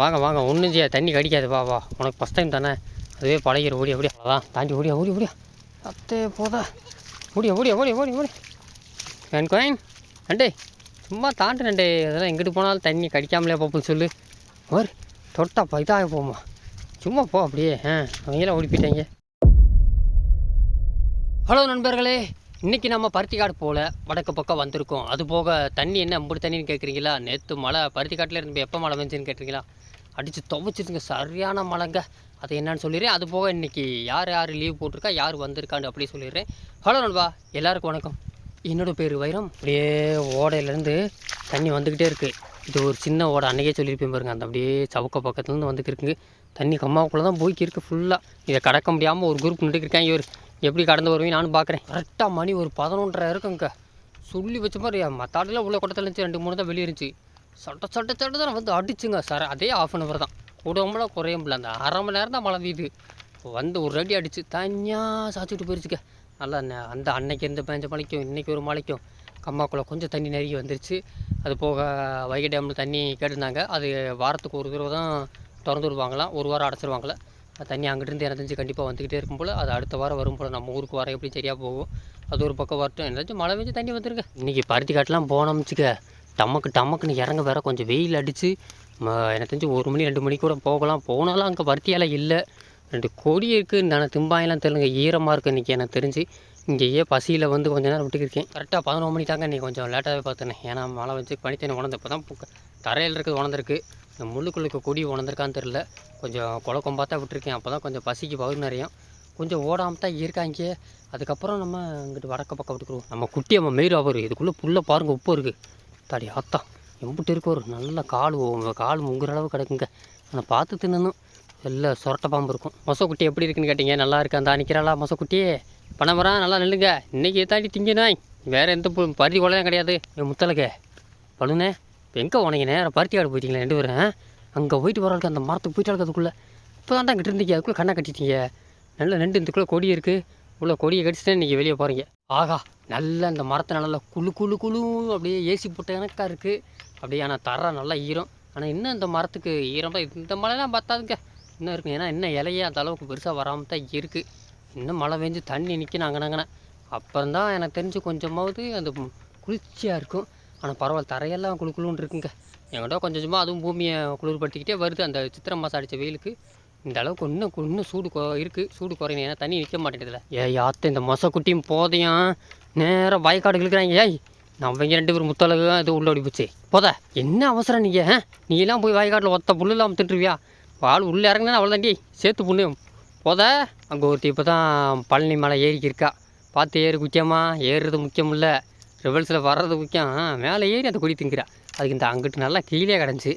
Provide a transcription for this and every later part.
வாங்க வாங்க. ஒன்றும் செய்ய தண்ணி கடிக்காது. வா வா. உனக்கு ஃபஸ்ட் டைம் தானே? அதுவே பழகிற ஓடி அப்படியே அவ்வளோதான் தாண்டி ஓடியா ஓடி ஓடியா அத்தே போதா. ஓடியா ஓடியா ஓடி ஓடி ஓடி. என் கோயின் நண்டே. சும்மா தாண்டு நண்டே. அதெல்லாம் எங்கிட்டு போனாலும் தண்ணி கடிக்காமலே போப்போம் சொல்லு. ஒரு தொட்டா இதாக போமா சும்மா போ அப்படியே. ஆ அவங்களாம் ஓடி போயிட்டாங்க. ஹலோ நண்பர்களே. இன்றைக்கி நம்ம பருத்திக்காடு போல் வடக்கு பக்கம் வந்திருக்கோம். அது போக தண்ணி என்ன அம்புட்டு தண்ணின்னு கேட்குறீங்களா நேற்று மழை பருத்தி காட்டில் இருந்து எப்போ மழை வந்துச்சுன்னு கேட்குறீங்களா அடித்து துவைச்சிருங்க. சரியான மழைங்க. அது என்னன்னு சொல்லிடுறேன். அது போக இன்றைக்கி யார் யார் லீவ் போட்டிருக்கா? யார் வந்திருக்கான்னு அப்படி சொல்லிடுறேன். ஹலோ நண்பா எல்லாருக்கும் வணக்கம். என்னோடய பேர் வைரம். அப்படியே ஓடையிலேருந்து தண்ணி வந்துக்கிட்டே இருக்குது இது ஒரு சின்ன ஓடை. அன்றைக்கே சொல்லியிருப்பேன் பாருங்க. அந்த அப்படியே சவுக்க பக்கத்துலேருந்து வந்துட்டு இருக்குங்க தண்ணி கம்மாவுக்குள்ளே தான் போய்க்கு இருக்குது ஃபுல்லாக இதை கடக்க முடியாமல் ஒரு குரூப் நின்றுக்கிருக்கேன் இவர் எப்படி கடந்து வருவீங்க நானும் பார்க்குறேன். கரெக்டாக மணி ஒரு பதினொன்றரை இருக்குங்க. சொல்லி வச்ச மாதிரி மற்ற ஆடெல்லாம் உள்ள குடத்துல இருந்துச்சு ரெண்டு மூணு தான் வெளியே இருந்துச்சு. சட்ட சட்ட சட்ட தான் வந்து அடிச்சுங்க. சார் அதே ஆஃப் அன் அவர் தான். கூடம்புல குறையும்ல அந்த அரை மணி நேரம் தான் மழை பெய்யுது வந்து ஒரு அடி அடிச்சு தனியாக சாச்சிட்டு போயிருச்சுக்க நல்லா அந்த அன்னைக்கு இருந்த பேஞ்ச மழைக்கும் இன்றைக்கி ஒரு மழைக்கும் கம்மாக்குள்ளே கொஞ்சம் தண்ணி நெருங்கி வந்துருச்சு. அது போக வைகை டேமில் தண்ணி கேட்டிருந்தாங்க. அது வாரத்துக்கு ஒரு தடவை தான் திறந்து விடுவாங்களாம். ஒரு வாரம் அடைச்சிருவாங்களே அது தண்ணி அங்கிட்டிருந்து எனக்கு தெரிஞ்சு கண்டிப்பாக வந்துக்கிட்டே இருக்கும் போல். அது அடுத்த வாரம் வரும் போல். நம்ம ஊருக்கு வர எப்படி சரியாக போகும். அது ஒரு பக்கம் வரட்டும். என்னாச்சும் மழை பெஞ்சு தண்ணி வந்துருங்க. இன்றைக்கி பருத்தி காட்டெலாம் போனோம்னு வச்சுக்க. டமக்கு டமக்குன்னு இறங்க வேற கொஞ்சம் வெயில் அடித்து எனக்கு தெரிஞ்சு ஒரு மணி ரெண்டு மணி கூட போகலாம். போனாலும் அங்கே பருத்தியெல்லாம் இல்லை. ரெண்டு கொடி இருக்குது நான் திம்பாயெல்லாம் தெரியலங்க ஈரமாக இருக்குது இன்றைக்கி எனக்கு தெரிஞ்சு. இங்கேயே பசியில் வந்து கொஞ்ச நேரம் விட்டுக்கிருக்கேன் கரெக்டாக பதினொரு மணி தாங்க இன்றைக்கி கொஞ்சம் லேட்டாகவே பார்த்தேனே. ஏன்னா மழை வச்சு பனித்தண்ணி உணர்ந்து இப்போ தான் தரையில் இருக்கிறது உணர்ந்துருக்கு. இந்த முள்ளுக்குள்ளுக்கு கொடி உணர்ந்துருக்கான்னு தெரில கொஞ்சம் குழக்கம் பார்த்தா விட்டுருக்கேன். அப்போ தான் கொஞ்சம் பசிக்கு பகுதி நிறையும். கொஞ்சம் ஓடாமல் தான் இருக்காங்க. அதுக்கப்புறம் நம்ம இங்கிட்டு வடக்க பக்கம் விட்டுக்குருவோம் நம்ம குட்டி நம்ம மெயிர் அவர் இதுக்குள்ளே புல்ல பாருங்க உப்பு இருக்குது தாடி ஆத்தா எம்பிட்டு இருக்க ஒரு நல்ல கால் கால் முங்குற அளவு கிடக்குங்க. ஆனால் பார்த்து தின்னணும். எல்லாம் சொரட்டை பாம்பு இருக்கும். மொசக்குட்டி எப்படி இருக்குன்னு கேட்டீங்க? நல்லா இருக்கா? அந்த நிற்கிறாளா மொசக்குட்டியே? பணமரம் நல்லா நில்லுங்க. இன்னைக்கு தாண்டி திங்கினாய் வேறு எந்த பருத்தி கொலையும் கிடையாது. என் முத்தலகே பழுனே இப்போ எங்கே உனக்கு நேரம் பருத்தி காடு போயிட்டீங்களா ரெண்டு பேரும் அங்கே போயிட்டு வரவளுக்கு அந்த மரத்துக்கு போயிட்டு அதுக்குள்ளே இப்போ தான் அங்கிட்டு இருந்தீங்க. அதுக்குள்ளே கண்ணை கட்டிட்டீங்க. நல்லா ரெண்டு இதுக்குள்ளே கொடி இருக்குது உள்ள கொடியை கடிச்சிட்டு இன்றைக்கி வெளியே போகிறீங்க ஆகா நல்ல அந்த மரத்தை நல்லா குளு குளு குளு அப்படியே ஏசி போட்ட கணக்காக இருக்குது அப்படியே ஆனால் தர நல்லா ஈரம். ஆனால் இன்னும் இந்த மரத்துக்கு ஈரம் தான் இந்த மழைலாம் பத்தாதுங்க இன்னும் இருக்குது ஏன்னா இன்னும் இலையே அந்த அளவுக்கு பெருசாக வராமல் தான் இருக்குது இன்னும் மழை பெஞ்சு தண்ணி நிற்கணும் அங்கனங்கன அப்புறம் தான் எனக்கு தெரிஞ்சு கொஞ்சமாவது அந்த குளிர்ச்சியாக இருக்கும். ஆனால் பரவாயில்ல தரையெல்லாம் குளு குளுன்னு இருக்குங்க. என்கிட்ட கொஞ்சம் கொஞ்சமாக அதுவும் பூமியை குளிர்படுத்திக்கிட்டே வருது. அந்த சித்திரை மாதம் அடித்த வெயிலுக்கு. இந்த அளவுக்கு இன்னும் இன்னும் சூடு கொ இருக்குது சூடு குறையணும். ஏன்னா தண்ணி நிற்க மாட்டேங்குதுல ஏய் ஆத்த இந்த மொசை குட்டியும் போதையும். நேராக வயக்காடு இருக்கிறாங்க ஏய் நம்ம இங்கே ரெண்டு பேரும் முத்தளவு இது உள்ளோடி போச்சு. போத என்ன அவசரம் நீங்கள் நீலாம் போய் வயக்காட்டில் ஒத்த புல்லுலாம் திட்டுருவியா பால் உள்ளே இறங்கினா அவ்வளோ தாண்டி சேர்த்து புண்ணு. போத அங்கே ஒருத்தி இப்போ தான் பழனி மலை ஏறிக்கு இருக்கா பார்த்து ஏறு முக்கியமா ஏறுறது முக்கியம் இல்லை ரிவல்ஸில் வர்றது முக்கியம். மேலே ஏறி அந்த கொடி திங்கிறா அதுக்கு இந்த அங்கிட்டு நல்லா கீழே கிடந்துச்சு.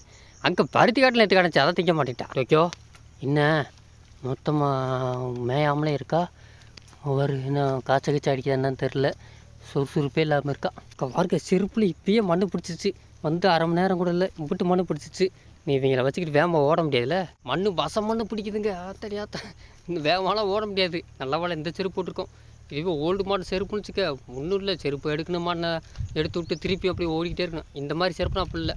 அங்கே பருத்தி காட்டில் எடுத்து கிடந்துச்சு. அதை திங்க மாட்டேன்ட்டா. ஓகே என்ன? மொத்தமாக மேயாமலே இருக்கா? ஒவ்வொரு என்ன காய்ச்சல் கீச்ச அடிக்குது என்னன்னு தெரில சுறுசுறுப்பே இல்லாமல் இருக்கா. அக்கா பாருங்க செருப்பில் இப்பயே மண்ணு பிடிச்சிச்சு வந்து அரை மணி நேரம் கூட இல்லை. இப்பட்டு மண்ணு பிடிச்சிச்சு நீ இவங்களை வச்சுக்கிட்டு வேகமாக ஓட முடியாதுல்ல? மண்ணு வச மண்ணு பிடிக்குதுங்க. ஆத்தடி ஆத்த. இந்த வேகமாலாம் ஓட முடியாது. நல்லா வேலை இந்த செருப்பு போட்டிருக்கோம். இதுவே ஓல்டு மாடல் செருப்புன்னு வச்சுக்க ஒன்றும் இல்லை. செருப்பு எடுக்கணுமான்னு எடுத்து விட்டு திருப்பி அப்படியே ஓடிக்கிட்டே இருக்கணும். இந்த மாதிரி செருப்புனா அப்படி இல்லை.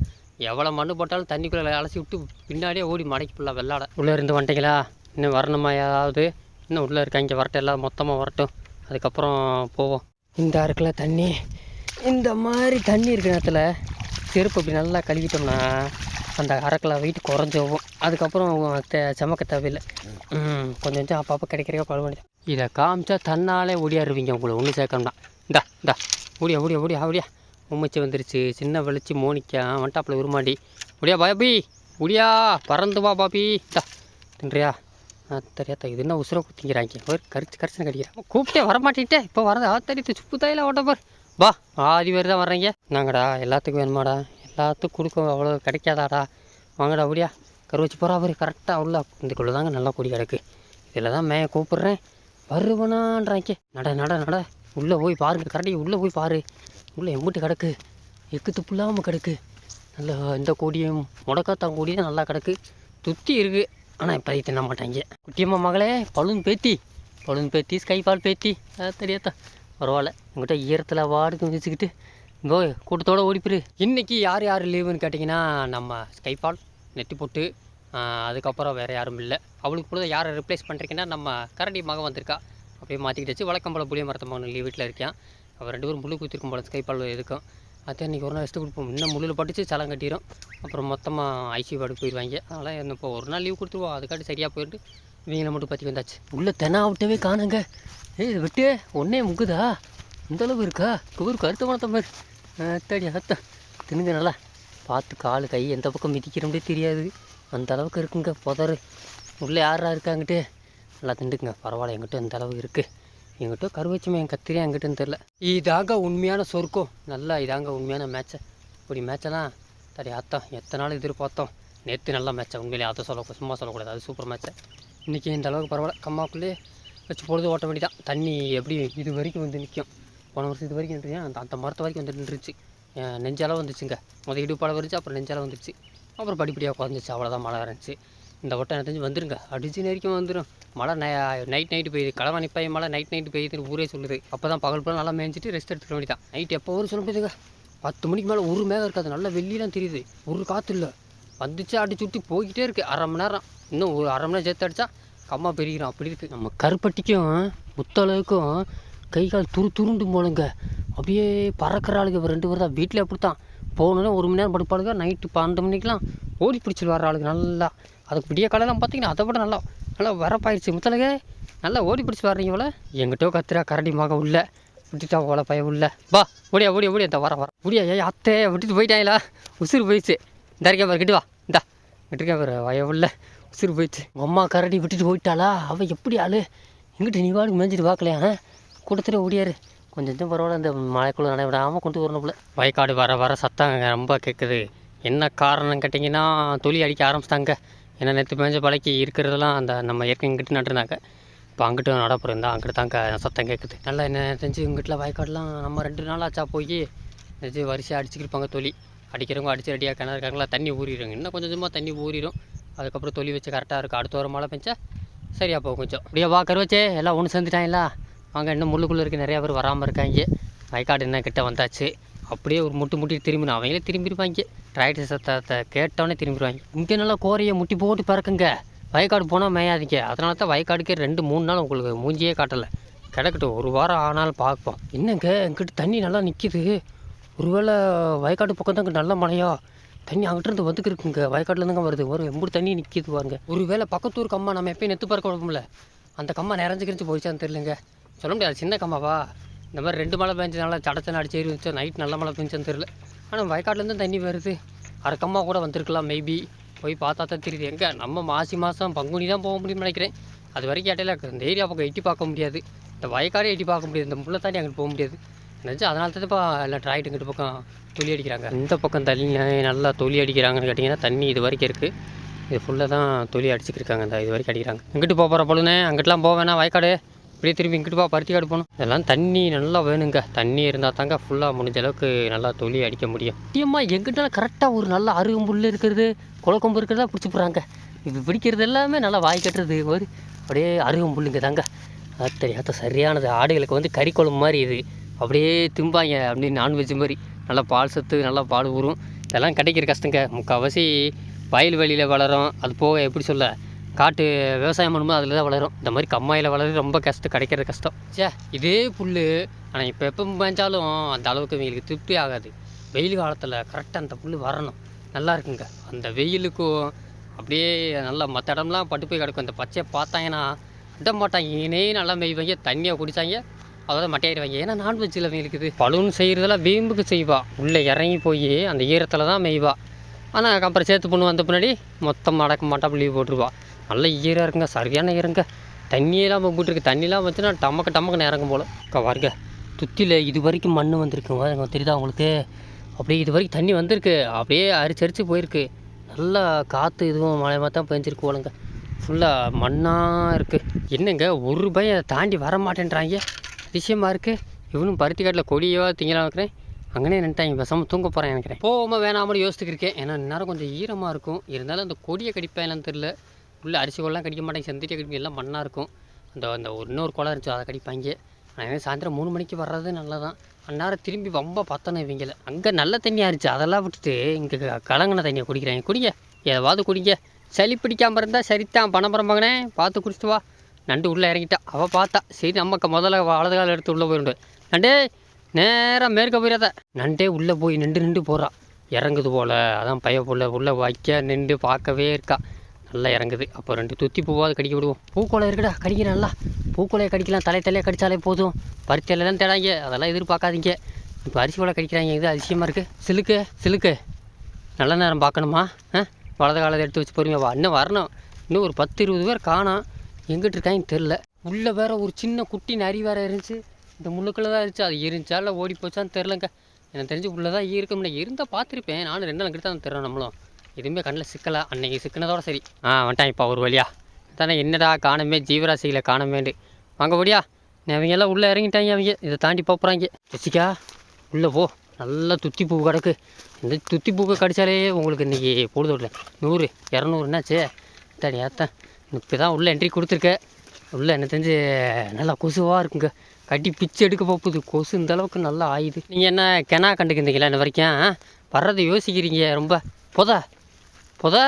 எவ்வளோ மண்ணு போட்டாலும் தண்ணிக்குள்ளே அலசி விட்டு பின்னாடியே ஓடி மடக்கி ஃபுல்லாக வெள்ளாட. உள்ளே இருந்து வந்துட்டீங்களா இன்னும் வரணுமா ஏதாவது? இன்னும் உள்ளே இருக்காங்க வரட்டும் எல்லாம் மொத்தமாக வரட்டும். அதுக்கப்புறம் போவோம். இந்த இருக்குல்ல தண்ணி இந்த மாதிரி தண்ணி இருக்கிற நேரத்தில் செருப்பு இப்படி நல்லா கழுவிட்டோம்னா அந்த அரக்கில் வெயிட் குறைஞ்சு அதுக்கப்புறம் தே சமக்க தேவையில்லை. கொஞ்சம் கொஞ்சம் அப்பப்போ கிடைக்கிறக்க கழுவ வேண்டியது இதை காமிச்சா தன்னாலே ஓடியாருவீங்க உங்களை. ஒன்று சேர்க்கணும்னா இந்தா இந்தா. ஓடியா ஓடியா ஓடியா ஓடியா. உம்மிச்சு வந்துருச்சு. சின்ன வெளிச்சி மோனிக்கா. வண்டாப்பில் உருமாடி முடியா பாபி? முடியா? பறந்து வா பாபி. தா தின்றியா தெரியாத இது என்ன உசுரை குத்திங்கிறாங்க? ஒரு கரிச்சு கரிச்சு கடிக்கிறேன் கூப்பிட்டே வரமாட்டேன்ட்டே. இப்போ வரது? ஆத்தடித்து சுப்பு தாயில ஓட்டப்பர் வா ஆதி பேர் தான் வர்றீங்க. நாங்கடா எல்லாத்துக்கும் வேணுமாடா. எல்லாத்துக்கும் கொடுக்கும் அவ்வளோ கிடைக்காதாடா. வாங்கடா அப்படியா கரு வச்சு போகிறா அவர் கரெக்டாக உள்ள. இதுக்குள்ள தாங்க நல்லா கொடி கிடக்கு. இதில் தான் மேய கூப்பிட்றேன். வருவனான்றாங்க. நட நட நட. உள்ளே போய் பாருங்க கரண்டி உள்ளே போய் பாரு. உள்ளே எம்பிட்டு கிடக்கு. எக்கு துப்பு இல்லாமல் கிடக்கு. நல்லா இந்த கொடியும் முடக்காத்தான் கொடியும் நல்லா கிடக்கு. துத்தி இருக்குது ஆனால் இப்போ தின்ன மாட்டாங்க. குட்டியம்மா மகளே பழுன் பேத்தி. பழுன் பேத்தி ஸ்கைபால் பேத்தி. தெரியாதா? பரவாயில்ல. உங்கள்கிட்ட ஈரத்தில் வாடுக்கு வச்சுக்கிட்டு இங்கோ கூட்டத்தோடு ஓடிப்பிரு. இன்றைக்கி யார் யார் லீவுன்னு கேட்டிங்கன்னா நம்ம ஸ்கைபால் நெட்டி போட்டு அதுக்கப்புறம் வேறு யாரும் இல்லை. அவளுக்கு கூட யாரை ரிப்ளேஸ் பண்ணுறீங்கன்னா நம்ம கரடி மகன் வந்திருக்கா. அப்படியே மாற்றிக்கிட்டு வழக்கம் போல் புளிய மரத்தை மகன் வீட்டில் இருக்கேன் அவள் ரெண்டு பேரும் முள்ளு குத்திருக்கும் போல கைப்பால் இருக்கும் அதான் இன்றைக்கி ஒரு நாள் ரெஸ்ட்டு கொடுப்போம். இன்னும் முள்ளில் பட்டுச்சு சலம் கட்டிடும் அப்புறம் மொத்தமாக ஐசியூ வார்டுக்கு போயிடுவாங்க அதனால் என்ன இப்போ ஒரு நாள் லீவ் கொடுத்துருவோம். அதுக்காட்டி சரியாக போயிட்டு இவங்களை மட்டும் பற்றி வந்தாச்சு. உள்ளே தெனா விட்டவே காணுங்க. ஏய் இது விட்டு ஒன்றே முக்குதா இந்தளவு இருக்கா? குபூர் கருத்து மனத்த மாதிரி அத்தாடி அத்தா தின்னுங்க நல்லா. பார்த்து கால் கை எந்த பக்கம் மிதிக்கிறோம்னே தெரியாது. அந்த அளவுக்கு இருக்குங்க புதரு. உள்ளே யாரா இருக்காங்கிட்டு? நல்லா திண்டுக்குங்க பரவாயில்ல எங்கிட்ட இந்த அளவு இருக்குது எங்கிட்ட கருவச்சுமே என் கத்திரியா எங்கிட்டன்னு தெரில இதாக உண்மையான சொர்க்கம். நல்லா இதாங்க உண்மையான மேட்சை இப்படி மேட்செல்லாம் தடி ஆத்தம். எத்தனை நாள் எதிர்பார்த்தோம். நேற்று நல்ல மேட்சை உண்மையிலே அதை சொல்ல சும்மா சொல்லக்கூடாது. அது சூப்பர் மேட்சை இன்றைக்கி இந்த அளவுக்கு பரவாயில்ல. கம்மாக்குள்ளே வச்சு பொழுது ஓட்ட வேண்டியதான் தண்ணி எப்படி இது வரைக்கும் வந்து நிற்கும் போன வருஷம் இது வரைக்கும் நின்றுச்சு. அந்த அந்த மரத்து வரைக்கும் வந்து நின்றுச்சு. நெஞ்சளவு வந்துச்சுங்க. முதல் இடுப்பால வந்துச்சு அப்புறம் நெஞ்சளவு வந்துருச்சு. அப்புறம் படிப்படியாக குறைஞ்சிச்சு அவ்வளோதான் மழை இருந்துச்சு இந்த வட்டம் எனக்கு தெரிஞ்சு வந்துருங்க. அடிச்சு நெருக்கம் வந்துடும் மழை நைட் நைட்டு பெய்யுது. களவா நிப்பாய மழை நைட் நைட்டு பெய்யுதுன்னு ஊரே சொல்லுது. அப்போ தான் பகல் பகல் நல்லா மேய்ஞ்சிட்டு ரெஸ்ட் எடுத்துக்க வேண்டியதான் நைட் எப்போ வரும் சொல்ல முடியுதுங்க. பத்து மணிக்கு மேலே ஒரு மேகம் இருக்காது. நல்லா வெள்ளிலாம் தெரியுது. ஒரு காற்று இல்லை. வந்துச்சு அடிச்சு விட்டு போய்கிட்டே இருக்குது அரை மணி நேரம். இன்னும் ஒரு அரை மணி நேரம் சேர்த்து அடித்தா கம்மா பெருகிறோம் அப்படி இருக்குது நம்ம கருப்பட்டிக்கும் முத்தளவுக்கும் கை கால் துரு துருண்டு போலுங்க. அப்படியே பறக்கிற ஆளுங்க ரெண்டு பேர் தான். வீட்டில் அப்படி தான் போகணுன்னா ஒரு மணி நேரம் படுப்பாளுங்க நைட்டு பன்னெண்டு மணிக்கெலாம் ஓடி பிடிச்சிட்டு வர ஆளுங்க நல்லா. அதுக்கு விடிய காலையெல்லாம் பார்த்தீங்கன்னா அதை விட நல்லா நல்லா வரப்பாயிருச்சு முத்தலக நல்லா ஓடி பிடிச்சி வர்றீங்க போல. எங்கிட்டோ கத்துறா கரடி மகம் உள்ள. விட்டுட்டா போல பையன் உள்ள. வா ஓடியா ஓடியா ஓடியா இந்த வர வர. ஓடியா ஏய் அத்தை விட்டுட்டு போயிட்டாங்களா? உசுறு போயிடுச்சு இந்த இருக்கா பாரு கிட்டு வா. இந்தா கிட்டிருக்கா பாரு வய உள்ள. உசுறு போயிடுச்சு உங்கள் அம்மா கரடி விட்டுட்டு போயிட்டாளா? அவள் எப்படி ஆளு? எங்கிட்ட நீ வாடு மேய்ஞ்சிட்டு பார்க்கலையா கொடுத்துட்டு ஓடியாரு. கொஞ்சம் கொஞ்சம் பரவாயில்ல இந்த மழைக்குள்ள நடைபெறாமல் கொண்டு வரணும் போல. வயக்காடு வர வர சத்தம் ரொம்ப கேட்குது என்ன காரணம் கேட்டிங்கன்னா தொலி அடிக்க ஆரம்பிச்சிட்டாங்க. ஏன்னா நேற்று மேஞ்ச பழக்கி இருக்கிறதெல்லாம் அந்த நம்ம ஏற்கனவே இங்கிட்டு நட்டுருந்தாங்க இப்போ அங்கிட்டு நடப்புறம் இருந்தால் அங்கிட்டு தாங்க சத்தம் கேட்குது நல்லா என்ன தெரிஞ்சு இங்கிட்டில் வயக்காடுலாம் நம்ம ரெண்டு நாள் ஆச்சா போய் நினச்சி வரிசையாக அடிச்சுக்கிருப்பாங்க தொலி அடிக்கிறவங்க அடிச்சு ரெடியாக கிணறு இருக்காங்களா தண்ணி ஊறிடுங்க இன்னும் கொஞ்சம் கொஞ்சமாக தண்ணி ஊறிடும் அதுக்கப்புறம் தொலி வச்சு கரெக்டாக இருக்கும். அடுத்த வாரம் மழை பெஞ்சா சரியாக போகும் கொஞ்சம். அப்படியே வா கருவச்சே. எல்லாம் ஒன்று சேர்ந்துட்டாங்களா? அங்கே இன்னும் முள்ளுக்குள்ளே இருக்க நிறையா பேர் வராமல் இருக்காங்க. வயக்காடு என்ன கிட்ட வந்தாச்சு? அப்படியே ஒரு முட்டு முட்டி திரும்பினா அவங்களே திரும்பிடுவாங்க டிராக்டர் சத்தத்தை கேட்டோன்னே திரும்பிடுவாங்க இங்கே நல்லா கோரையை முட்டி போட்டு பறக்குங்க. வயக்காடு போனால் மேயாதீங்க. அதனால தான் வயக்காடுக்கே ரெண்டு மூணு நாள் உங்களுக்கு மூஞ்சியே காட்டலை. கிடக்கட்டும். ஒரு வாரம் ஆனாலும் பார்ப்போம். என்னங்க? எங்கிட்ட தண்ணி நல்லா நிற்கிது ஒருவேளை வயக்காடு பக்கம் தான் நல்ல மழையா? தண்ணி அங்கிட்ட இருந்து வந்துக்கு இருக்குங்க. வயக்காட்டிலேருந்துங்க வருது. ஒரு எம்பூர் தண்ணி நிற்கிது பாருங்க. ஒருவேளை பக்கத்தூர் கம்மா நம்ம எப்பயும் நெத்து பறக்க விடமுல அந்த கம்மா நிறைஞ்சு கிரிஞ்சு போயிச்சான்னு தெரியலங்க. சொல்ல முடியாது. சின்ன கம்மாவா? இந்த மாதிரி ரெண்டு மழை பெஞ்சதுனால சடச்சனை அடிச்சு இருந்துச்சோ நைட் நல்ல மழை பெஞ்சுன்னு தெரியல. ஆனால் வயக்காட்டிலேருந்து தண்ணி வருது. அரை கம்மா கூட வந்திருக்கலாம் மேபி போய் பார்த்தா தான் தெரியுது. எங்கே? நம்ம மாசி மாதம் பங்குனி தான் போக முடியும்னு நினைக்கிறேன். அது வரைக்கும் கேட்டால இந்த ஏரியா பக்கம் எட்டி பார்க்க முடியாது. இந்த வயக்காடே எட்டி பார்க்க முடியாது. இந்த முள்ளை தாண்டி அங்கிட்டு போக முடியாது. நினச்சி அதனால தான் இப்போ எல்லாம் ட்ராய்ட்டு இங்கிட்டு பக்கம் தொலி அடிக்கிறாங்க. இந்த பக்கம் தண்ணி நல்லா தொலி அடிக்கிறாங்கன்னு கேட்டிங்கன்னா தண்ணி இது வரைக்கும் இருக்குது இது ஃபுல்லாக தான் தொலி அடிச்சுக்கிருக்காங்க இந்த இது வரைக்கும் அடிக்கிறாங்க. இங்கிட்டு போக போகிற பொழுதுனே அங்கிட்டலாம் போக வேணாம் வயக்காடு. இப்படியே திரும்பி இங்கிட்டு போ பருத்தி காடு போகணும். இதெல்லாம் தண்ணி நல்லா வேணுங்க. தண்ணி இருந்தால் தாங்க ஃபுல்லாக முடிஞ்ச அளவுக்கு நல்லா தொலி அடிக்க முடியும். முக்கியமாக எங்கிட்டாலும் கரெக்டாக ஒரு நல்ல அருகம்புல் இருக்கிறது குளக்கொம்பு இருக்கிறதா பிடிச்சி போகிறாங்க இது பிடிக்கிறது எல்லாமே நல்லா வாய் கட்டுறது ஒரு அப்படியே அருகம்புல்லுங்க தாங்க. அத்தனை அத்த சரியானது. ஆடுகளுக்கு வந்து கறி குழம்பு மாதிரி இது. அப்படியே திம்பாங்க அப்படின்னு நான்வெஜ் மாதிரி. நல்லா பால் சத்து நல்லா பால் ஊறும். இதெல்லாம் கிடைக்கிற கஷ்டங்க. முக்கால்வாசி வயல் வெளியில் வளரும் அது போக எப்படி சொல்ல? காட்டு விவசாயம் பண்ணும்போது அதில் தான் வளரும். இந்த மாதிரி கம்மாயில் வளர்றது ரொம்ப கஷ்டம் கிடைக்கிறது கஷ்டம். சே இதே புல் ஆனால் இப்போ எப்போ மேய்ஞ்சாலும் அந்த அளவுக்கு எங்களுக்கு திருப்தி ஆகாது. வெயில் காலத்தில் கரெக்டாக அந்த புல் வரணும். நல்லா இருக்குங்க. அந்த வெயிலுக்கும் அப்படியே நல்லா மற்ற இடம்லாம் பட்டு போய் கிடக்கும். இந்த பச்சையை பார்த்தாங்கன்னா விட மாட்டாங்க. இனே நல்லா மேய்வாங்க தண்ணியை குடித்தாங்க அதோட மட்டையாயிருவாங்க ஏன்னா நான்வெஜ்ஜில் அவங்களுக்கு பலூன் செய்கிறதெல்லாம் வீம்புக்கு செய்வா. உள்ளே இறங்கி போய் அந்த ஈரத்தில் தான் மேய்வா. ஆனால் அப்புறம் சேர்த்து பொண்ணு வந்த பின்னாடி மொத்தம் அடக்க மாட்டா லீவ் போட்டுருவா. நல்ல ஈரம் இருக்குங்க சரியான ஈரங்க தண்ணியெல்லாம் போட்டுருக்கு தண்ணிலாம் வச்சுன்னா டமக்கு டமக்குன்னு இறங்கும் போல். அக்கா வருங்க துத்தியில் இது வரைக்கும் மண் வந்துருக்குங்க தெரியுதா உங்களுக்கு? அப்படியே இது வரைக்கும் தண்ணி வந்திருக்கு. அப்படியே அரிச்சு அரிச்சு போயிருக்கு. நல்லா காற்று இதுவும் மழை மாதிரி தான் பெஞ்சிருக்கு போலங்க. ஃபுல்லாக மண்ணாக இருக்குது என்னங்க ஒரு பையன் தாண்டி வர மாட்டேன்றாங்க. அதிசயமாக இருக்குது இவனும் பருத்தி காட்டில் கொடியவா திங்கலாம் வைக்கிறேன் அங்கனே நின்ட்டாங்க பேசாமல் தூங்க போகிறேன் நினைக்கிறேன். போகாமல் வேணாமல் யோசிச்சுருக்கேன் ஏன்னா நேரம் கொஞ்சம் ஈரமாக இருக்கும். இருந்தாலும் அந்த கொடியை கடிப்பேன் என்னன்னு தெரில உள்ளே அரிசி கொல்லாம் கடிக்க மாட்டேங்க. செந்திட்டியை கடிக்க எல்லாம் மண்ணாக இருக்கும். அந்த அந்த இன்னொரு குளம் இருந்துச்சு அதை கடிப்பாங்க. ஆனால் சாயந்தரம் மூணு மணிக்கு வர்றது நல்லதான் அந்நேரம் திரும்பி ரொம்ப பத்தணும் இவங்கள. அங்கே நல்ல தண்ணியாக இருந்துச்சு. அதெல்லாம் விட்டுட்டு இங்கே கலங்கின தண்ணியை குடிக்கிறாங்க. குடிங்க. ஏதாவது குடிங்க. சளி பிடிக்காமல் இருந்தால் சரித்தான் பணம் மகனே பார்த்து குடிச்சிட்டு வா. நண்டு உள்ளே இறங்கிட்டா. அவள் பார்த்தா சரி நமக்கு முதல்ல வலது காலம் எடுத்து உள்ளே போயிருந்து நண்டே நேராக மேற்க போயிடாத நண்டே உள்ளே போய் நின்று நின்று போகிறான் இறங்குது போல். அதான் பைய புள்ள உள்ளே வைக்க நின்று பார்க்கவே இருக்கா. நல்லா இறங்குது. அப்போ ரெண்டு துத்தி பூவாவது கடிக்க விடுவோம். பூக்கோலை இருக்குடா கடிக்க நல்லா பூக்கோலையை கடிக்கலாம் தலை தலையாக கடித்தாலே போதும். பருத்தியில் தான் தேடாங்க. அதெல்லாம் எதிர்பார்க்காதீங்க. இப்போ அரிசி கூட கடிக்கிறாங்க. இது அதிசயமாக இருக்குது சிலுக்கு சிலுக்கு. நல்ல நேரம் பார்க்கணுமா? ஆ? வலது காலத்தை எடுத்து வச்சு பொறுமையாக வா. இன்னும் வரணும். இன்னும் ஒரு பத்து இருபது பேர் காணோம். எங்கிட்டு இருக்காங்கன்னு தெரில உள்ளே வேற ஒரு சின்ன குட்டி நரி வேற இருந்துச்சு. இந்த முள்ளுக்குள்ளே தான் இருந்துச்சு. அது இருந்துச்சா இல்லை ஓடி போச்சான்னு தெரிலங்க எனக்கு தெரிஞ்சு உள்ளே தான் இருக்கும்ல இருந்தால் பார்த்துருப்பேன். நானும் ரெண்டு நாள் கிட்ட தான் தெரியும் நம்மளும். எதுவுமே கண்ணில் சிக்கலை? அன்னைக்கு சிக்கினதோட சரி. ஆ வந்துட்டான் இப்போ ஒரு வழியா. தானே என்னடா காணமே? ஜீவராசிகளை காணமேண்டு வாங்க போடியா. அவங்க எல்லாம் உள்ளே இறங்கிட்டாங்க அவங்க. இதை தாண்டி போகிறாங்க ஜெசிகா உள்ளே போ. நல்லா துத்தி பூ கிடக்கு. இந்த துத்தி பூவை கடிச்சாலே உங்களுக்கு இன்றைக்கி பொழுது விடல நூறு இரநூறு என்னாச்சு? தாடி ஏத்தன் இப்போ தான் உள்ளே என்ட்ரி கொடுத்துருக்க. உள்ளே என்ன தெரிஞ்சு நல்லா கொசுவாக இருக்குங்க. கட்டி பிச்சு எடுக்க போகுது. கொசு இந்த அளவுக்கு நல்லா ஆயுது. நீங்கள் என்ன கிணா கண்டுக்கிறீங்களா இன்ன வரைக்கும்? வர்றதை யோசிக்கிறீங்க ரொம்ப. போதா? போதா?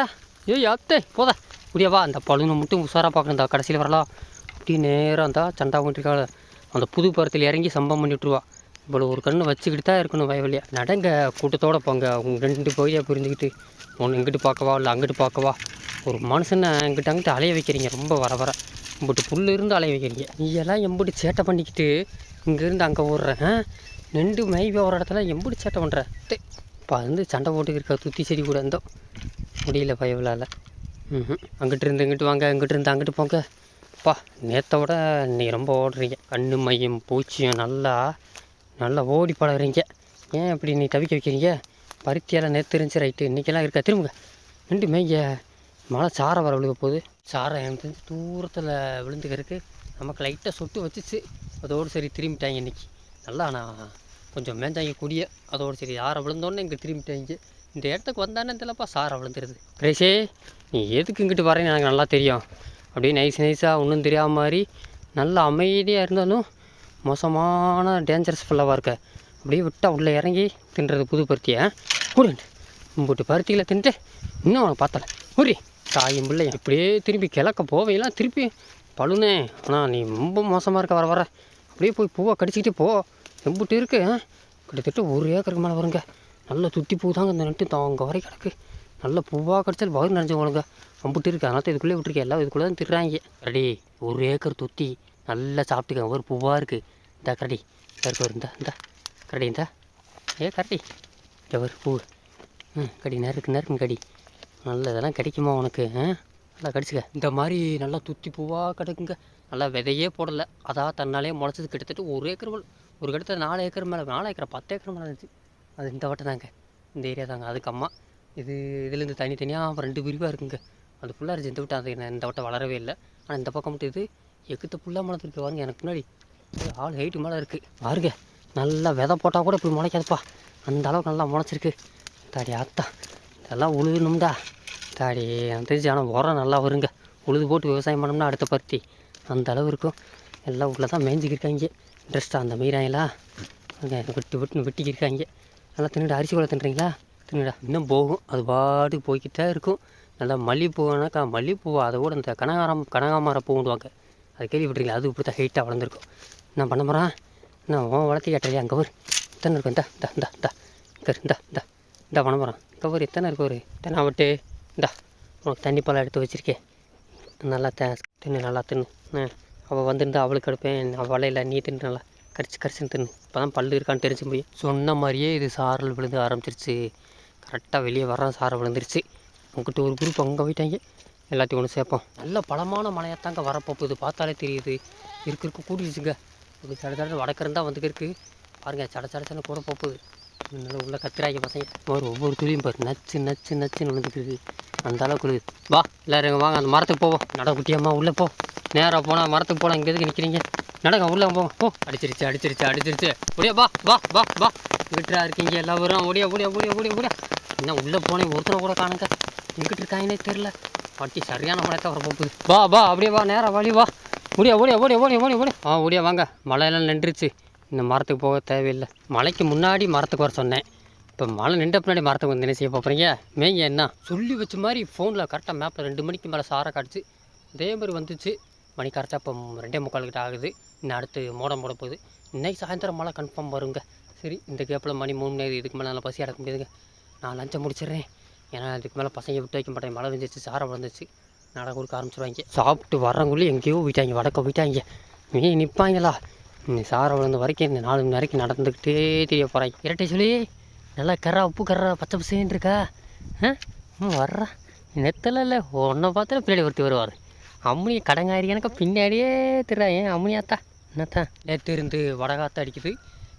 ஏய் அத்தை போதா. இப்படியா வா அந்த பழுனை மட்டும் உஷாராக பார்க்கணும் கடைசியில் வரலாம். அப்படியே நேராக இருந்தா சண்டா பண்ணிருக்காள் அந்த புது பருத்தில் இறங்கி சம்பவம் பண்ணி விட்ருவா இவ்வளோ ஒரு கண்ணு வச்சுக்கிட்டு தான் இருக்கணும் வயவழியா நடங்க கூட்டத்தோடு போங்க. அவங்க ரெண்டு பகுதியாக புரிஞ்சுக்கிட்டு ஒன்று இங்கிட்டு பார்க்கவா இல்லை அங்கிட்டு பார்க்கவா ஒரு மனுஷனை இங்கிட்ட அங்கிட்டு அலைய வைக்கிறீங்க ரொம்ப வர வர. இம்பிட்டு புல் இருந்து அலைய வைக்கிறீங்க. நீ எல்லாம் எம்பிட்டு சேட்டை பண்ணிக்கிட்டு இங்கேருந்து அங்கே ஓடுறேன் ஆ? நெண்டு மைவி ஒரு இடத்துல எம்பிட்டு சேட்டை பண்ணுறேன் இப்போ வந்து சண்டை போட்டுக்கிட்டு இருக்க துத்தி செடி கூட இருந்தோம் முடியல பயவலால் ம் அங்கிட்டு இருந்து இங்கிட்டு வாங்க இங்கிட்டு இருந்து அங்கிட்டு போங்க. அப்பா நேற்றை விட இன்னைக்கு ரொம்ப ஓடுறீங்க. கண்ணு மையம் பூச்சியும் நல்லா நல்லா ஓடி பழகுறீங்க. ஏன் இப்படி நீ தவிக்க வைக்கிறீங்க? பருத்தியெல்லாம் நேற்று இருந்துச்சு ரைட்டு. இன்றைக்கெல்லாம் இருக்கா? திரும்புங்க. நின்று மேய்ங்க. மழை சாரை வர விழுக போகுது. சாரை எனக்கு தூரத்தில் விழுந்துக்கிறதுக்கு நமக்கு லைட்டாக சொட்டு வச்சுச்சு. அதோடு சரி திரும்பிட்டாங்க இன்னைக்கு. நல்லா நான் கொஞ்சம் மேஞ்சாங்க குடிய. அதோடு சரி யாரை விழுந்தோன்னு இங்கே திரும்பிட்டாங்க இந்த இடத்துக்கு வந்தானே தெரியலப்பா சாரை விழுந்துருது. கிரேஷே நீ எதுக்கு இங்கிட்டு வரேன்னு எனக்கு நல்லா தெரியும். அப்படியே நைஸ் நைஸாக ஒன்றும் தெரியாத மாதிரி நல்லா அமைதியாக இருந்தாலும் மோசமான டேஞ்சரஸ் ஃபுல்லாக இருக்க. அப்படியே விட்டால் உள்ளே இறங்கி தின்றது புது பருத்தியை? கூடு. உங்கள்கிட்ட பருத்தியில் தின்ட்டு இன்னும் அவனை பார்த்தல உரி தாயும் பிள்ளையும் இப்படியே திரும்பி கிழக்க போவையெல்லாம் திருப்பி பழுனே. ஆனால் நீ ரொம்ப மோசமாக இருக்க வர வர. அப்படியே போய் பூவை கடிச்சிக்கிட்டு போ. எம்புட்டு இருக்கு. ஆ? கிட்டத்தட்ட ஒரு ஏக்கருக்கு மேலே வருங்க. நல்ல துத்தி பூ தாங்க இந்த நட்டு அங்கே வரை கிடக்கு. நல்ல பூவாக கிடச்சால் வயிறு நிறைஞ்சு போலுங்க அம்புட்டு இருக்கு. அதனால தான் இதுக்குள்ளே விட்டுருக்கேன். எல்லாம் இதுக்குள்ளே தான் திடுறாங்க ரெடி ஒரு ஏக்கர் துத்தி. நல்லா சாப்பிட்டுக்க ஒரு பூவாக இருக்குது இந்த கரடி. இருக்கு ஒரு இந்த இந்த. கரடி இந்த. ஏ கரடி. இந்த ஒரு பூ. ம் கடி நறுக்கு நறுக்கு கடி. நல்ல இதெல்லாம் கிடைக்குமா உனக்கு? ஆ? நல்லா கடிச்சுக்க. இந்த மாதிரி நல்லா துத்தி பூவாக கிடக்குங்க. நல்லா விதையே போடலை. அதான் தன்னாலே முளைச்சது. கிட்டத்தட்ட ஒரு ஏக்கர் ஒரு கிட்டத்தட்ட நாலு ஏக்கர் மேலே நாலு ஏக்கர் பத்து ஏக்கர் மேலே இருந்துச்சு. அது இந்த வட்டம் தாங்க. இந்த ஏரியா தாங்க. அதுக்கு அம்மா இது இதுலேருந்து தனித்தனியாக ரெண்டு பிரிவாக இருக்குங்க. அது ஃபுல்லாக இருந்துச்சு இந்த வட்டம் அது நான் இந்த வட்டம் வளரவே இல்லை. ஆனால் இந்த பக்கம் மட்டும் இது எக்குத்த ஃபுல்லாக முளைச்சிருக்கு பாருங்க. எனக்கு முன்னாடி ஆள் ஹைட்டு மேலே இருக்குது பாருங்க. நல்லா விதை போட்டால் கூட இப்படி முளைக்காதுப்பா. அந்த அளவுக்கு நல்லா முளைச்சிருக்கு. தாடி ஆத்தா இதெல்லாம் உழுதுணும்டா தாடி எனக்கு தெரிஞ்சு ஆனால் உரம் நல்லா வருங்க. உழுது போட்டு விவசாயம் பண்ணோம்னா அடுத்த பருத்தி. அந்த அளவு இருக்கும். எல்லாம் உள்ளே தான் மேய்ஞ்சிக்கிருக்காங்க இன்ட்ரெஸ்ட்டாக அந்த மீறாயெல்லாம் அங்கே விட்டு விட்டு வெட்டிக்கிருக்காங்க. நல்லா தின்னுடா அரிசி கூட தின்னுறீங்களா? தின்னுடா. இன்னும் போகும். அது பாட்டுக்கு போய்கிட்டே இருக்கும். நல்லா மல்லிகைப்பூனாக்கா மல்லிகைப்பூ அதை விட இந்த கனகாரம் கனகாமர பூண்டுவாங்க அது கேள்விப்பட்டிருக்கீங்களா? அது இப்படி தான் ஹைட்டாக வளர்ந்துருக்கும். என்ன பண்ண போகிறான் என்ன உன் வளர்த்தி கேட்டலையா அங்கே ஒரு எத்தனை இருக்கும். இந்தா இந்தா இந்தா இந்தா. இங்கே இந்தா இந்தா. இந்தா பண்ண போகிறான் இங்கே ஒரு எத்தனை இருக்கு ஒரு எத்தனை விட்டு இந்தா. உனக்கு தண்ணி பழம் எடுத்து வச்சுருக்கேன். நல்லா தின்னு நல்லா தின்னு. அவள் வந்திருந்தா அவளுக்கு எடுப்பேன். அவள் வலையில் நீ தின்னு நல்லா கடிச்சு கடிச்சுன்னு தின்னு. இப்போ தான் பல்லு இருக்கான்னு தெரிஞ்சு போய். சொன்ன மாதிரியே இது சாரல் விழுந்து ஆரம்பிச்சிருச்சு. கரெக்டாக வெளியே வர சாரல் விழுந்துருச்சு. உங்ககிட்ட ஒரு குரூப் அங்கே போயிட்டாங்க. எல்லாத்தையும் ஒன்று சேர்ப்போம். நல்ல பலமான மழையாத்தாங்க வரப்போகுது பார்த்தாலே தெரியுது. இருக்கு இருக்க கூட்டிடுச்சுங்க ஒரு சட சட வடக்கு இருந்தால் வந்துக்கு இருக்கு பாருங்க சட சட சட கூட போகுது. நல்லா உள்ள கத்துறாங்க பசங்க. ஒரு ஒவ்வொரு துளியும் பாரு நச்சு நச்சு நச்சுன்னு விழுந்துக்குது அந்த அளவுக்கு விழுது. வா எல்லோரும் இங்கே வாங்க அந்த மரத்துக்கு போவோம். நடக்குட்டியம்மா உள்ளே போ. நேராக போனால் மரத்துக்கு போனால் இங்கே எதுக்கு நிற்கிறீங்க நடங்க உள்ளே போவோம் போ. அடிச்சிருச்சு அடிச்சிருச்சு அடிச்சிருச்சு. ஒடியா வா வா வா வா. வீட்டாக இருக்கீங்க எல்லோரும் ஒடியா ஒடியா ஒடியா ஒடியா ஒடியா என்ன உள்ளே போனேன் ஒருத்தரை கூட காணுங்க. எங்கிட்ட இருக்காங்கன்னே தெரில பட்டி சரியான மழைத்தான் வர போகுது. வா வா அப்படியே வா நேராக வழி வா. ஓடியா ஓடியா ஓடியா ஓடியா ஓடியா ஓடியா. ஆ ஓடியா வாங்க. மழையெல்லாம் நின்றுச்சு இந்த மரத்துக்கு போக தேவையில்லை. மழைக்கு முன்னாடி மரத்துக்கு வர சொன்னேன். இப்போ மழை நின்ற பின்னாடி மரத்துக்கு வந்து என்ன செய்ய போகிறீங்க மேய்ங்க என்ன? சொல்லி வச்ச மாதிரி ஃபோனில் கரெக்டாக மேப்பில் ரெண்டு மணிக்கு மேலே சாரை காட்டுச்சு. இதே மாதிரி வந்துச்சு. மணி கரெக்டாக இப்போ ரெண்டே முக்கால் கிட்ட ஆகுது. இன்னும் அடுத்து மோடம் போட போகுது. இன்னைக்கு சாயந்தரம் மழை கன்ஃபார்ம் வருங்க. சரி இந்த கேப்பில் மணி மூணு மணி இதுக்கு மேலே நல்லா பசி அடக்க முடியாதுங்க. நான் லஞ்சம் முடிச்சிடுறேன். ஏன்னா அதுக்கு மேலே பசங்க விட்டு வைக்க மாட்டேன். மழை வந்துச்சு சாரை விழுந்துச்சு நட கொடுக்க ஆரம்பிச்சிருவாங்க. சாப்பிட்டு வரவங்களும் எங்கேயோ போயிட்டாங்க. வடக்க போயிட்டாங்க. மீன் நிற்பாங்களா இந்த சாரை விழுந்த வரைக்கும் இந்த நாலு மணி வரைக்கும் நடந்துக்கிட்டே தெரிய போகிறாங்க இரட்டை சொல்லி நல்லா கர்றா உப்பு கர்றா பச்சை பசேன்னு இருக்கா? ஆ? ம் வர்றா. நெத்தல இல்லை. ஒன்றை பார்த்தாலும் பின்னாடி ஒருத்தி வருவார். அம்மனி கடங்காரி எனக்கு பின்னாடியே திரா ஏன் அம்மனியாத்தா என்னத்தான் நேற்று இருந்து வடகாத்து அடிக்குது.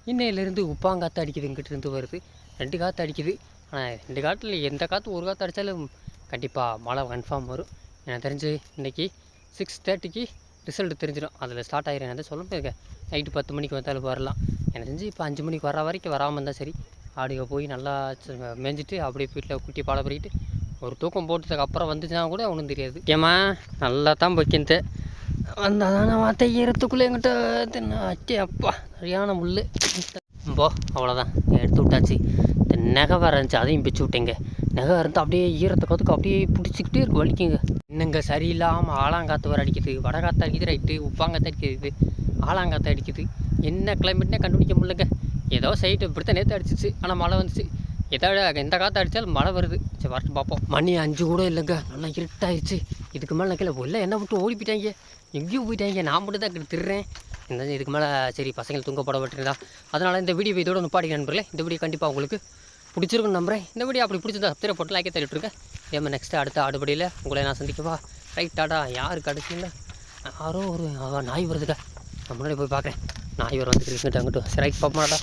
இன்னையிலேருந்து உப்பாங்காத்து அடிக்குது இங்கிட்டிருந்து வருது. ரெண்டு காற்று அடிக்குது. ஆனால் ரெண்டு காற்றுல எந்த காற்று ஒரு காற்று அடித்தாலும் கண்டிப்பாக மழை கன்ஃபார்ம் வரும். எனக்கு தெரிஞ்சு இன்றைக்கி சிக்ஸ் தேர்ட்டிக்கு ரிசல்ட் தெரிஞ்சிடும். அதில் ஸ்டார்ட் ஆகிடும் என்ன சொல்ல போயிருக்கேன் நைட்டு பத்து மணிக்கு வந்தாலும் வரலாம். எனக்கு தெரிஞ்சு இப்போ அஞ்சு மணிக்கு வர வரைக்கும் வராமல் இருந்தால் சரி. ஆடுக போய் நல்லா மேஞ்சிட்டு மேய்ஞ்சிட்டு அப்படியே வீட்டில் குட்டி பாட பறிக்கிட்டு ஒரு தூக்கம் போட்டதுக்கு அப்புறம் வந்துச்சுன்னா கூட ஒன்றும் தெரியாது. ஏம்மா? நல்லா தான் வைக்கிந்து வந்தால் தானே வார்த்தை ஈரத்துக்குள்ளே எங்கிட்ட தின்ன அச்சே அப்பா சரியான முள் போ அவ்வளோதான் எடுத்து விட்டாச்சு. இந்த நகை வேறு இருந்துச்சு அதையும் பிச்சு விட்டேங்க. நகை அறுத்து அப்படியே ஈரத்தை கற்றுக்கு அப்படியே பிடிச்சிக்கிட்டே இருக்கு வலிக்குங்க. இன்னங்க சரியில்லாமல் ஆலாங்காத்து வர அடிக்குது. வடகாத்து அடிக்குது ரைட்டு உப்பாங்காத்து அடிக்குது. ஆலாங்காத்து அடிக்குது. என்ன கிளைமேட்னே கண்டுபிடிக்க முடியலங்க. ஏதோ சைட்டு இப்படித்தான் நேற்று அடிச்சிச்சு. ஆனால் மழை வந்துச்சு. ஏதாவது எந்த காற்று அடித்தாலும் மழை வருது. சரி வரட்டு பார்ப்போம். மணி அஞ்சு கூட இல்லைங்க. நல்லா இருட்டாயிடுச்சு இதுக்கு மேலே கீழே உள்ள என்ன விட்டு ஓடி போயிட்டாங்க. எங்கேயும் போயிட்டாங்க. நான் மட்டும் தான் இங்கிட்டு திருறேன். இந்த இதுக்கு மேலே சரி பசங்களை தூங்க போட விட்டுருந்தா அதனால் இந்த வீடியோ இதோட நிப்பாடி நண்பர்களே. இந்த வீடியோ கண்டிப்பாக உங்களுக்கு பிடிச்சிருக்குன்னு நம்புறேன். இந்த வீடியோ அப்படி பிடிச்சிருந்தா சப்ஸ்கிரைப் போட்டு லைக்கை தள்ளிட்டுருங்க. இதே மாதிரி நெக்ஸ்ட்டு அடுத்த ஆடுபடியில் உங்களை நான் சந்திக்கவா? ரைட் டாடா. யார் கடைசியில் யாரோ ஒரு நாய் வருதுக்கா. நான் முன்னாடி போய் பார்க்குறேன். நாய் வர வந்துட்டு அங்கிட்டு சரி ரைட் பார்ப்போம்டா